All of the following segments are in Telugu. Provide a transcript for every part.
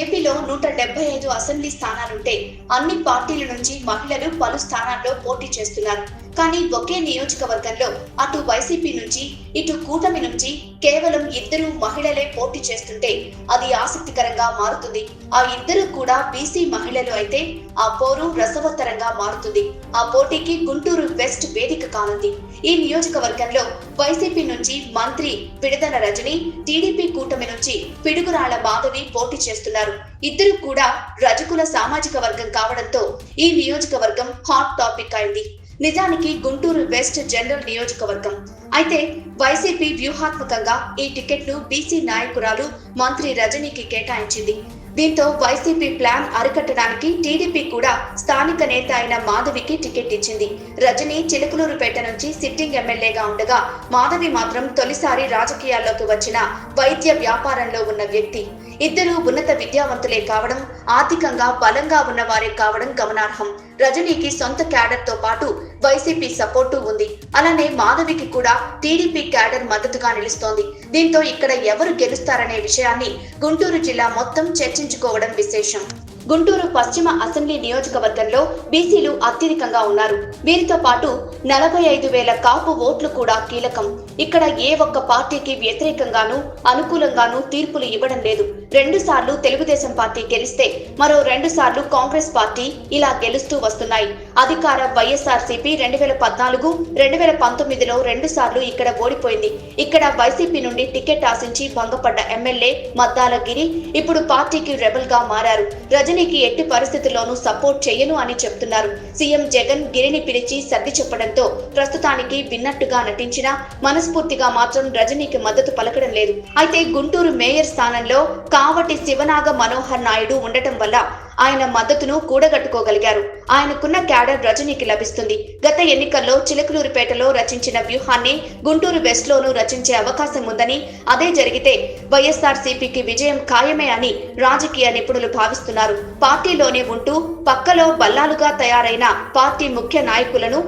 ఏపీలో నూట డెబ్బై ఐదు అసెంబ్లీ స్థానాలుంటే అన్ని పార్టీల నుంచి మహిళలు పలు స్థానాల్లో పోటీ చేస్తున్నారు. కానీ ఒకే నియోజకవర్గంలో అటు వైసీపీ నుంచి ఇటు కూటమి నుంచి కేవలం ఇద్దరు మహిళలే పోటీ చేస్తుంటే అది ఆసక్తికరంగా మారుతుంది. ఆ ఇద్దరు కూడా బీసీ మహిళలు అయితే ఆ పోరు రసవత్తరంగా మారుతుంది. ఆ పోటీకి గుంటూరు వెస్ట్ వేదిక కానుంది. ఈ నియోజకవర్గంలో వైసీపీ నుంచి మంత్రి పిడదల రజని టీడీపీ కూటమి నుంచి పిడుగురాళ్ళ మాధవి పోటీ చేస్తున్నారు. ఇద్దరు కూడా రజకుల సామాజిక వర్గం కావడంతో ఈ నియోజకవర్గం హాట్ టాపిక్ అయింది. నిజానికి గుంటూరు వెస్ట్ జనరల్ నియోజకవర్గం. అయితే వైసీపీ వ్యూహాత్మకంగా ఈ టికెట్ను బీసీ నాయకురాలు మంత్రి రజనీకి కేటాయించింది. దీంతో వైసీపీ ప్లాన్ అరికట్టడానికి టీడీపీ కూడా స్థానిక నేత అయిన మాధవికి టికెట్ ఇచ్చింది. రజని చిలకలూరుపేట నుంచి సిట్టింగ్ ఎమ్మెల్యేగా ఉండగా మాధవి మాత్రం తొలిసారి రాజకీయాల్లోకి వచ్చిన వైద్య వ్యాపారంలో ఉన్న వ్యక్తి. ఇద్దరు ఉన్నత విద్యావంతులే కావడం ఆర్థికంగా బలంగా ఉన్నవారే కావడం గమనార్హం. రజనీకి సొంత క్యాడర్తో పాటు వైసీపీ సపోర్టు ఉంది. అలానే మాధవికి కూడా టీడీపీ క్యాడర్ మద్దతుగా నిలుస్తోంది. దీంతో ఇక్కడ ఎవరు గెలుస్తారనే విషయాన్ని గుంటూరు జిల్లా మొత్తం చర్చించుకోవడం విశేషం. గుంటూరు పశ్చిమ అసెంబ్లీ నియోజకవర్గంలో బీసీలు అత్యధికంగా ఉన్నారు. వీరితో పాటు నలభై ఐదు వేల కాపు ఓట్లు కూడా కీలకం. ఇక్కడ ఏ ఒక్క పార్టీకి వ్యతిరేకంగానూ అనుకూలంగానూ తీర్పులు ఇవ్వడం లేదు. రెండు సార్లు తెలుగుదేశం పార్టీ గెలిస్తే మరో రెండు సార్లు కాంగ్రెస్ పార్టీ ఇలా గెలుస్తూ వస్తున్నాయి. అధికార వైఎస్ఆర్సీపీ రెండు వేల పద్నాలుగు రెండు వేల పంతొమ్మిదిలో రెండు సార్లు ఇక్కడ ఓడిపోయింది. ఇక్కడ వైసీపీ నుండి టికెట్ ఆశించి భంగపడ్డ ఎమ్మెల్యే మద్దాలగిరి ఇప్పుడు పార్టీకి రెబల్గా మారారు. రజనీకి ఎట్టి పరిస్థితుల్లోనూ సపోర్ట్ చేయను అని చెప్తున్నారు. సీఎం జగన్ గిరిని పిలిచి సర్ది చెప్పడంతో ప్రస్తుతానికి విన్నట్టుగా నటించినా మనస్ఫూర్తిగా మాత్రం రజనీకి మద్దతు పలకడం లేదు. అయితే గుంటూరు మేయర్ స్థానంలో కావటి శివనాగ మనోహర్ నాయుడు ఉండటం వల్ల ఆయన మద్దతును కూడగట్టుకోగలిగారు. ఆయనకున్న క్యాడర్ రజనీకి లభిస్తుంది. గత ఎన్నికల్లో చిలకలూరుపేటలో రచించిన వ్యూహాన్ని గుంటూరు వెస్ట్ లోనూ రచించే అవకాశం ఉందని అదే జరిగితే వైఎస్ఆర్ సిపికి విజయం ఖాయమే అని రాజకీయ నిపుణులు భావిస్తున్నారు. పార్టీలోనే ఉంటూ పక్కలో బల్లాలుగా తయారైన పార్టీ ముఖ్య నాయకులను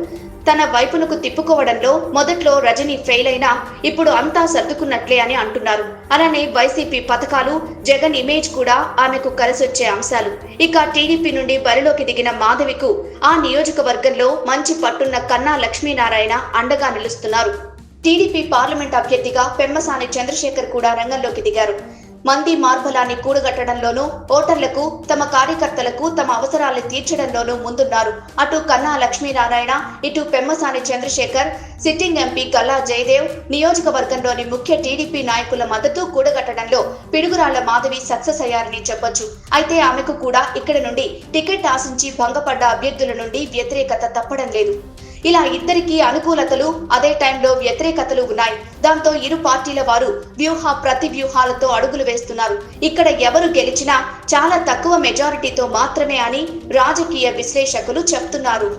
తన వైపునకు తిప్పుకోవడంలో మొదట్లో రజనీ ఫెయిల్ అయినా ఇప్పుడు అంతా సర్దుకున్నట్లే అని అంటున్నారు. అలానే వైసీపీ పథకాలు జగన్ ఇమేజ్ కూడా ఆమెకు కలిసొచ్చే అంశాలు. ఇక టీడీపీ నుండి బరిలోకి దిగిన మాధవికు ఆ నియోజకవర్గంలో మంచి పట్టున్న కన్నా లక్ష్మీనారాయణ అండగా నిలుస్తున్నారు. టీడీపీ పార్లమెంట్ అభ్యర్థిగా పెమ్మసాని చంద్రశేఖర్ కూడా రంగంలోకి దిగారు. మంది మార్బలాన్ని కూడగట్టడంలోనూ ఓటర్లకు తమ కార్యకర్తలకు తమ అవసరాలు తీర్చడంలోనూ ముందున్నారు. అటు కన్నా లక్ష్మీనారాయణ ఇటు పెమ్మసాని చంద్రశేఖర్ సిట్టింగ్ ఎంపీ గల్లా జయదేవ్ నియోజకవర్గంలోని ముఖ్య టీడీపీ నాయకుల మద్దతు కూడగట్టడంలో పిడుగురాళ్ళ మాధవి సక్సెస్ అయ్యారని చెప్పొచ్చు. అయితే ఆమెకు కూడా ఇక్కడ నుండి టికెట్ ఆశించి భంగపడ్డ అభ్యర్థుల నుండి వ్యతిరేకత తప్పడం లేదు. ఇలా ఇద్దరికి అనుకూలతలు అదే టైంలో వ్యతిరేకతలు ఉన్నాయి. దాంతో ఇరు పార్టీల వారు వ్యూహ ప్రతి వ్యూహాలతో అడుగులు వేస్తున్నారు. ఇక్కడ ఎవరు గెలిచినా చాలా తక్కువ మెజారిటీతో మాత్రమే అని రాజకీయ విశ్లేషకులు చెప్తున్నారు.